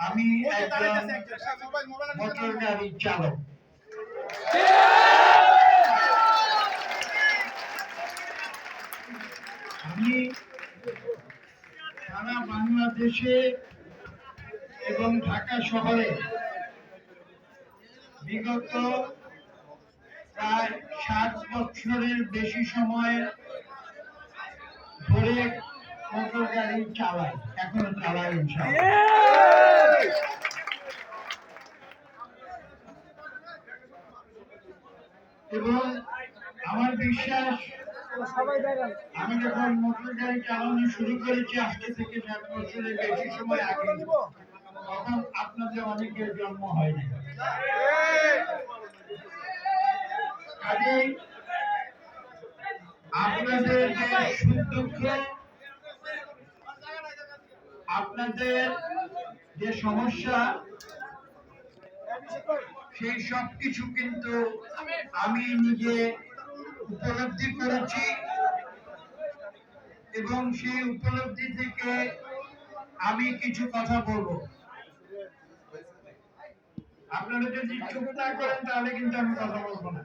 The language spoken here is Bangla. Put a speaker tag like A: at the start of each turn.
A: আমি মোটর গাড়ির চালক। আমি সারা বাংলাদেশে এবং ঢাকা শহরে বিগত প্রায় ষাট বছরের বেশি সময় ধরে এবং আমার বিশ্বাস, আমি যখন মোটর গাড়ি চালানো শুরু করেছি, আজকে থেকে ষাট বছরের বেশি সময় আগে, তখন আপনাদের অনেকের জন্ম হয়নি। কাজেই আপনাদের যে সুখ দুঃখ আপনাদের যে সমস্যা, সেই সব কিছু কিন্তু আমি নিজে উপলব্ধি করেছি এবং সেই উপলব্ধি থেকে আমি কিছু কথা বলব। আপনারা যদি চুপ না করেন, তাহলে কিন্তু আমি কথা বলব না।